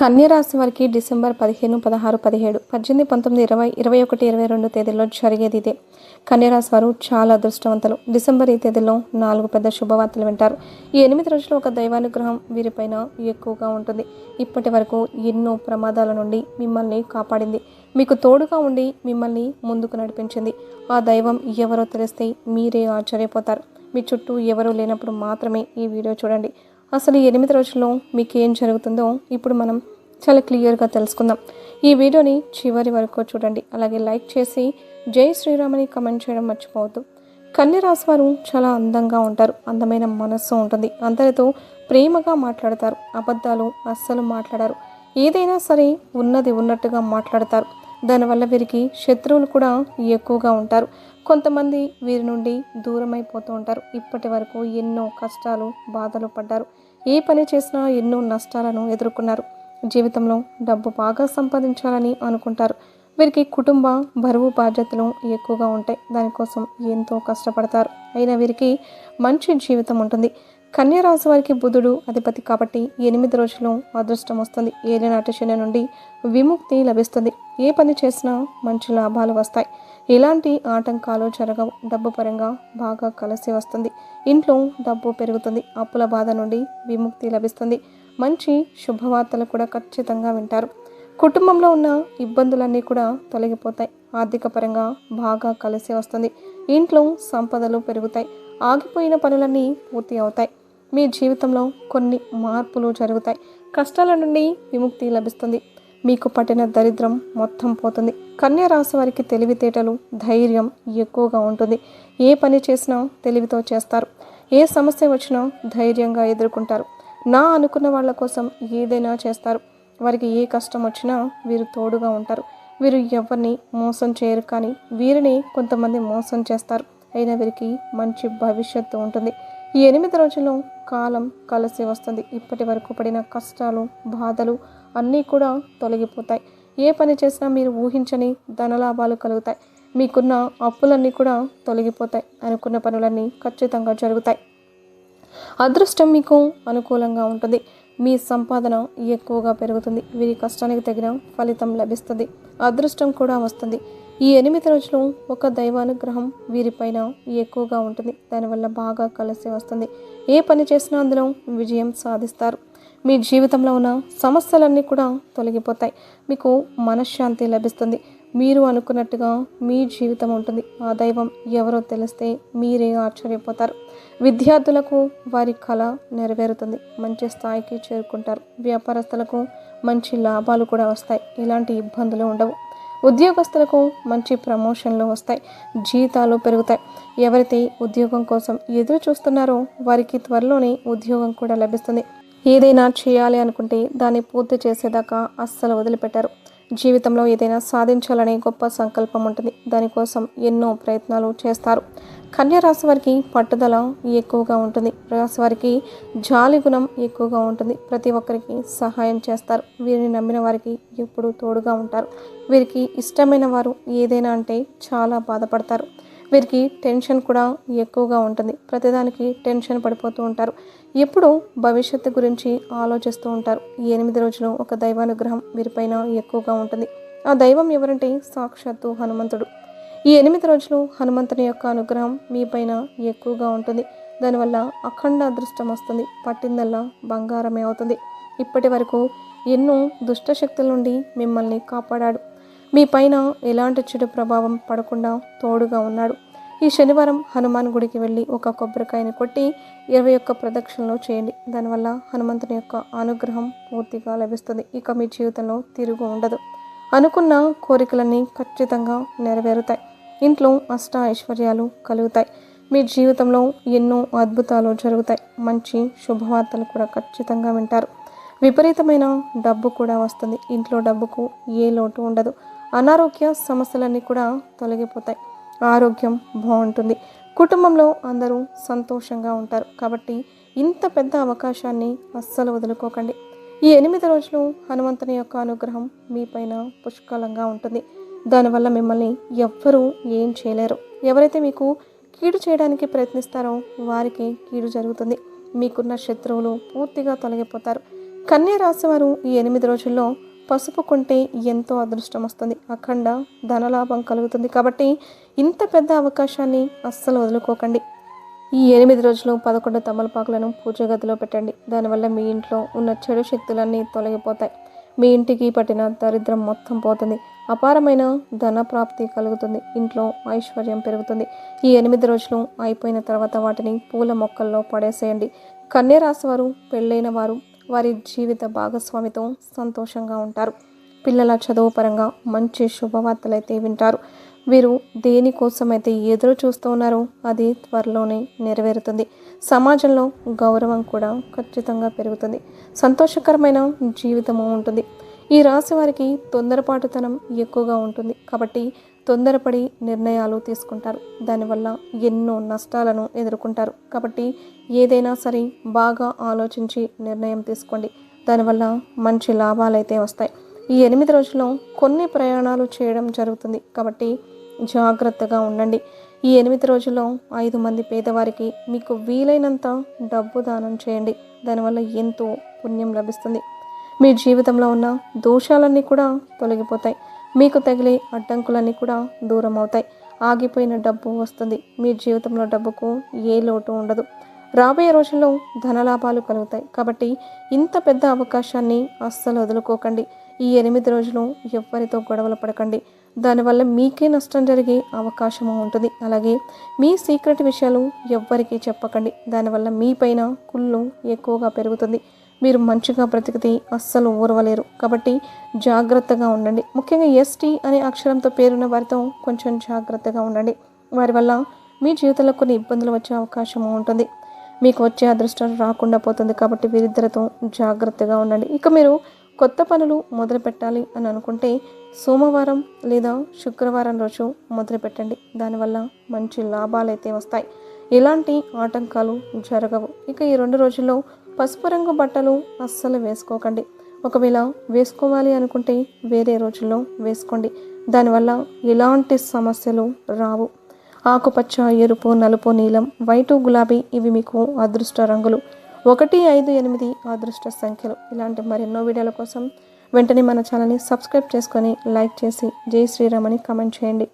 కన్యరాశి వారికి డిసెంబర్ పదిహేను పదహారు పదిహేడు పద్దెనిమిది పంతొమ్మిది ఇరవై ఇరవై ఒకటి ఇరవై రెండు తేదీల్లో జరిగేది ఇదే. కన్యరాశి వారు చాలా అదృష్టవంతులు. డిసెంబర్ ఈ తేదీలో నాలుగు పెద్ద శుభవార్తలు వింటారు. ఈ ఎనిమిది రోజులు ఒక దైవానుగ్రహం వీరిపైన ఎక్కువగా ఉంటుంది. ఇప్పటి వరకు ఎన్నో ప్రమాదాల నుండి మిమ్మల్ని కాపాడింది. మీకు తోడుగా ఉండి మిమ్మల్ని ముందుకు నడిపించింది. ఆ దైవం ఎవరో తెలిస్తే మీరే ఆశ్చర్యపోతారు. మీ చుట్టూ ఎవరూ లేనప్పుడు మాత్రమే ఈ వీడియో చూడండి. అసలు ఈ ఎనిమిది రోజుల్లో మీకు ఏం జరుగుతుందో ఇప్పుడు మనం చాలా క్లియర్గా తెలుసుకుందాం. ఈ వీడియోని చివరి వరకు చూడండి. అలాగే లైక్ చేసి జై శ్రీరామని కమెంట్ చేయడం మర్చిపోవద్దు. కన్య వారు చాలా అందంగా ఉంటారు. అందమైన మనస్సు ఉంటుంది. అందరితో ప్రేమగా మాట్లాడతారు. అబద్ధాలు అస్సలు మాట్లాడారు. ఏదైనా సరే ఉన్నది ఉన్నట్టుగా మాట్లాడతారు. దానివల్ల వీరికి శత్రువులు కూడా ఎక్కువగా ఉంటారు. కొంతమంది వీరి నుండి దూరమైపోతూ ఉంటారు. ఇప్పటి వరకు ఎన్నో కష్టాలు బాధలు పడ్డారు. ఏ పని చేసినా ఎన్నో నష్టాలను ఎదుర్కొన్నారు. జీవితంలో డబ్బు బాగా సంపాదించాలని అనుకుంటారు. వీరికి కుటుంబ బరువు బాధ్యతలు ఎక్కువగా ఉంటాయి. దానికోసం ఎంతో కష్టపడతారు. అయినా వీరికి మంచి జీవితం ఉంటుంది. కన్యరాశి వారికి బుధుడు అధిపతి కాబట్టి ఎనిమిది రోజులు అదృష్టం వస్తుంది. ఏలినాటి శని నుండి విముక్తి లభిస్తుంది. ఏ పని చేసినా మంచి లాభాలు వస్తాయి. ఎలాంటి ఆటంకాలు జరగవు. డబ్బు పరంగా బాగా కలిసి వస్తుంది. ఇంట్లో డబ్బు పెరుగుతుంది. అప్పుల బాధ నుండి విముక్తి లభిస్తుంది. మంచి శుభవార్తలు కూడా ఖచ్చితంగా వింటారు. కుటుంబంలో ఉన్న ఇబ్బందులన్నీ కూడా తొలగిపోతాయి. ఆర్థిక పరంగా బాగా కలిసి వస్తుంది. ఇంట్లో సంపదలు పెరుగుతాయి. ఆగిపోయిన పనులన్నీ పూర్తి అవుతాయి. మీ జీవితంలో కొన్ని మార్పులు జరుగుతాయి. కష్టాల నుండి విముక్తి లభిస్తుంది. మీకు పట్టిన దరిద్రం మొత్తం పోతుంది. కన్యా రాశి వారికి తెలివితేటలు ధైర్యం ఎక్కువగా ఉంటుంది. ఏ పని చేసినా తెలివితో చేస్తారు. ఏ సమస్య వచ్చినా ధైర్యంగా ఎదుర్కొంటారు. నా అనుకున్న వాళ్ళ కోసం ఏదైనా చేస్తారు. వారికి ఏ కష్టం వచ్చినా వీరు తోడుగా ఉంటారు. వీరు ఎవరిని మోసం చేయరు కానీ వీరిని కొంతమంది మోసం చేస్తారు. అయినా వీరికి మంచి భవిష్యత్తు ఉంటుంది. ఈ ఎనిమిది రోజుల్లో కాలం కలిసి వస్తుంది. ఇప్పటి వరకు పడిన కష్టాలు బాధలు అన్నీ కూడా తొలగిపోతాయి. ఏ పని చేసినా మీరు ఊహించని ధనలాభాలు కలుగుతాయి. మీకున్న అప్పులన్నీ కూడా తొలగిపోతాయి. అనుకున్న పనులన్నీ ఖచ్చితంగా జరుగుతాయి. అదృష్టం మీకు అనుకూలంగా ఉంటుంది. మీ సంపాదన ఎక్కువగా పెరుగుతుంది. వీరి కష్టానికి తగిన ఫలితం లభిస్తుంది. అదృష్టం కూడా వస్తుంది. ఈ ఎనిమిది రోజులు ఒక దైవానుగ్రహం వీరిపైన ఎక్కువగా ఉంటుంది. దానివల్ల బాగా కలిసి వస్తుంది. ఏ పని చేసినా అందులో విజయం సాధిస్తారు. మీ జీవితంలో ఉన్న సమస్యలన్నీ కూడా తొలగిపోతాయి. మీకు మనశ్శాంతి లభిస్తుంది. మీరు అనుకున్నట్టుగా మీ జీవితం ఉంటుంది. ఆ దైవం ఎవరో తెలిస్తే మీరే ఆశ్చర్యపోతారు. విద్యార్థులకు వారి కళ నెరవేరుతుంది. మంచి స్థాయికి చేరుకుంటారు. వ్యాపారస్తులకు మంచి లాభాలు కూడా వస్తాయి. ఇలాంటి ఇబ్బందులు ఉండవు. ఉద్యోగస్తులకు మంచి ప్రమోషన్లు వస్తాయి. జీతాలు పెరుగుతాయి. ఎవరైతే ఉద్యోగం కోసం ఎదురు చూస్తున్నారో వారికి త్వరలోనే ఉద్యోగం కూడా లభిస్తుంది. ఏదైనా చేయాలి అనుకుంటే దాన్ని పూర్తి చేసేదాకా అస్సలు వదిలిపెట్టారు. జీవితంలో ఏదైనా సాధించాలనే గొప్ప సంకల్పం ఉంటుంది. దానికోసం ఎన్నో ప్రయత్నాలు చేస్తారు. కన్యా రాశి వారికి పట్టుదల ఎక్కువగా ఉంటుంది. రాశి వారికి జాలి గుణం ఎక్కువగా ఉంటుంది. ప్రతి ఒక్కరికి సహాయం చేస్తారు. వీరిని నమ్మిన వారికి ఎప్పుడూ తోడుగా ఉంటారు. వీరికి ఇష్టమైన వారు ఏదైనా అంటే చాలా బాధపడతారు. వీరికి టెన్షన్ కూడా ఎక్కువగా ఉంటుంది. ప్రతిదానికి టెన్షన్ పడిపోతూ ఉంటారు. ఎప్పుడూ భవిష్యత్తు గురించి ఆలోచిస్తూ ఉంటారు. ఈ ఎనిమిది రోజులు ఒక దైవానుగ్రహం వీరిపైన ఎక్కువగా ఉంటుంది. ఆ దైవం ఎవరంటే సాక్షాత్తు హనుమంతుడు. ఈ ఎనిమిది రోజులు హనుమంతుని యొక్క అనుగ్రహం మీపైన ఎక్కువగా ఉంటుంది. దానివల్ల అఖండ అదృష్టం వస్తుంది. పట్టిందల్లా బంగారమే అవుతుంది. ఇప్పటి వరకు ఎన్నో దుష్ట శక్తుల నుండి మిమ్మల్ని కాపాడాడు. మీ పైన ఎలాంటి చెడు ప్రభావం పడకుండా తోడుగా ఉన్నాడు. ఈ శనివారం హనుమాన్ గుడికి వెళ్ళి ఒక కొబ్బరికాయని కొట్టి ఇరవై ఒక్క ప్రదక్షిణలు చేయండి. దానివల్ల హనుమంతుని యొక్క అనుగ్రహం పూర్తిగా లభిస్తుంది. ఇక మీ జీవితంలో తిరుగు ఉండదు. అనుకున్న కోరికలన్నీ ఖచ్చితంగా నెరవేరుతాయి. ఇంట్లో అష్ట ఐశ్వర్యాలు కలుగుతాయి. మీ జీవితంలో ఎన్నో అద్భుతాలు జరుగుతాయి. మంచి శుభవార్తలు కూడా ఖచ్చితంగా వింటారు. విపరీతమైన డబ్బు కూడా వస్తుంది. ఇంట్లో డబ్బుకు ఏ లోటు ఉండదు. అనారోగ్య సమస్యలన్నీ కూడా తొలగిపోతాయి. ఆరోగ్యం బాగుంటుంది. కుటుంబంలో అందరూ సంతోషంగా ఉంటారు. కాబట్టి ఇంత పెద్ద అవకాశాన్ని అస్సలు వదులుకోకండి. ఈ ఎనిమిది రోజులు హనుమంతుని యొక్క అనుగ్రహం మీపైన పుష్కలంగా ఉంటుంది. దానివల్ల మిమ్మల్ని ఎవ్వరూ ఏం చేయలేరు. ఎవరైతే మీకు కీడు చేయడానికి ప్రయత్నిస్తారో వారికి కీడు జరుగుతుంది. మీకున్న శత్రువులు పూర్తిగా తొలగిపోతారు. కన్యా రాశి వారు ఈ ఎనిమిది రోజుల్లో పసుపు కొంటే ఎంతో అదృష్టం వస్తుంది. అఖండ ధనలాభం కలుగుతుంది. కాబట్టి ఇంత పెద్ద అవకాశాన్ని అస్సలు వదులుకోకండి. ఈ ఎనిమిది రోజులు పదకొండు తమలపాకులను పూజ గదిలో పెట్టండి. దానివల్ల మీ ఇంట్లో ఉన్న చెడు శక్తులన్నీ తొలగిపోతాయి. మీ ఇంటికి పట్టిన దరిద్రం మొత్తం పోతుంది. అపారమైన ధన ప్రాప్తి కలుగుతుంది. ఇంట్లో ఐశ్వర్యం పెరుగుతుంది. ఈ ఎనిమిది రోజులు అయిపోయిన తర్వాత వాటిని పూల మొక్కల్లో పడేసేయండి. కన్యరాశి వారు పెళ్ళైన వారు వారి జీవిత భాగస్వామితో సంతోషంగా ఉంటారు. పిల్లల చదువు పరంగా మంచి శుభవార్తలైతే వింటారు. వీరు దేనికోసమైతే ఎదురు చూస్తూ ఉన్నారో అది త్వరలోనే నెరవేరుతుంది. సమాజంలో గౌరవం కూడా ఖచ్చితంగా పెరుగుతుంది. సంతోషకరమైన జీవితము ఉంటుంది. ఈ రాశి వారికి తొందరపాటుతనం ఎక్కువగా ఉంటుంది. కాబట్టి తొందరపడి నిర్ణయాలు తీసుకుంటారు. దానివల్ల ఎన్నో నష్టాలను ఎదుర్కొంటారు. కాబట్టి ఏదైనా సరే బాగా ఆలోచించి నిర్ణయం తీసుకోండి. దానివల్ల మంచి లాభాలు అయితే వస్తాయి. ఈ ఎనిమిది రోజుల్లో కొన్ని ప్రయాణాలు చేయడం జరుగుతుంది. కాబట్టి జాగ్రత్తగా ఉండండి. ఈ ఎనిమిది రోజుల్లో ఐదు మంది పేదవారికి మీకు వీలైనంత డబ్బు దానం చేయండి. దానివల్ల ఎంతో పుణ్యం లభిస్తుంది. మీ జీవితంలో ఉన్న దోషాలన్నీ కూడా తొలగిపోతాయి. మీకు తగిలే అడ్డంకులన్నీ కూడా దూరం అవుతాయి. ఆగిపోయిన డబ్బు వస్తుంది. మీ జీవితంలో డబ్బుకు ఏ లోటు ఉండదు. రాబోయే రోజుల్లో ధనలాభాలు కలుగుతాయి. కాబట్టి ఇంత పెద్ద అవకాశాన్ని అస్సలు వదులుకోకండి. ఈ ఎనిమిది రోజులు ఎవ్వరితో గొడవలు పడకండి. దానివల్ల మీకే నష్టం జరిగే అవకాశము ఉంటుంది. అలాగే మీ సీక్రెట్ విషయాలు ఎవ్వరికీ చెప్పకండి. దానివల్ల మీ పైన కుళ్ళు ఎక్కువగా పెరుగుతుంది. మీరు మంచిగా బ్రతికితే అస్సలు ఊరవలేరు. కాబట్టి జాగ్రత్తగా ఉండండి. ముఖ్యంగా ఎస్టీ అనే అక్షరంతో పేరున్న వారితో కొంచెం జాగ్రత్తగా ఉండండి. వారి వల్ల మీ జీవితంలో కొన్ని ఇబ్బందులు వచ్చే అవకాశం ఉంటుంది. మీకు వచ్చే అదృష్టం రాకుండా పోతుంది. కాబట్టి వీరిద్దరితో జాగ్రత్తగా ఉండండి. ఇక మీరు కొత్త పనులు మొదలు పెట్టాలి అని అనుకుంటే సోమవారం లేదా శుక్రవారం రోజు మొదలు పెట్టండి. దానివల్ల మంచి లాభాలు అయితే వస్తాయి. ఎలాంటి ఆటంకాలు జరగవు. ఇక ఈ రెండు రోజుల్లో పసుపు రంగు బట్టలు అస్సలు వేసుకోకండి. ఒకవేళ వేసుకోవాలి అనుకుంటే వేరే రోజుల్లో వేసుకోండి. దానివల్ల ఎలాంటి సమస్యలు రావు. ఆకుపచ్చ ఎరుపు నలుపు నీలం వైటు గులాబీ ఇవి మీకు అదృష్ట రంగులు. ఒకటి ఐదు ఎనిమిది అదృష్ట సంఖ్యలు. ఇలాంటి మరెన్నో వీడియోల కోసం వెంటనే మన ఛానల్ని సబ్స్క్రైబ్ చేసుకొని లైక్ చేసి జై శ్రీరామ్ అని కామెంట్ చేయండి.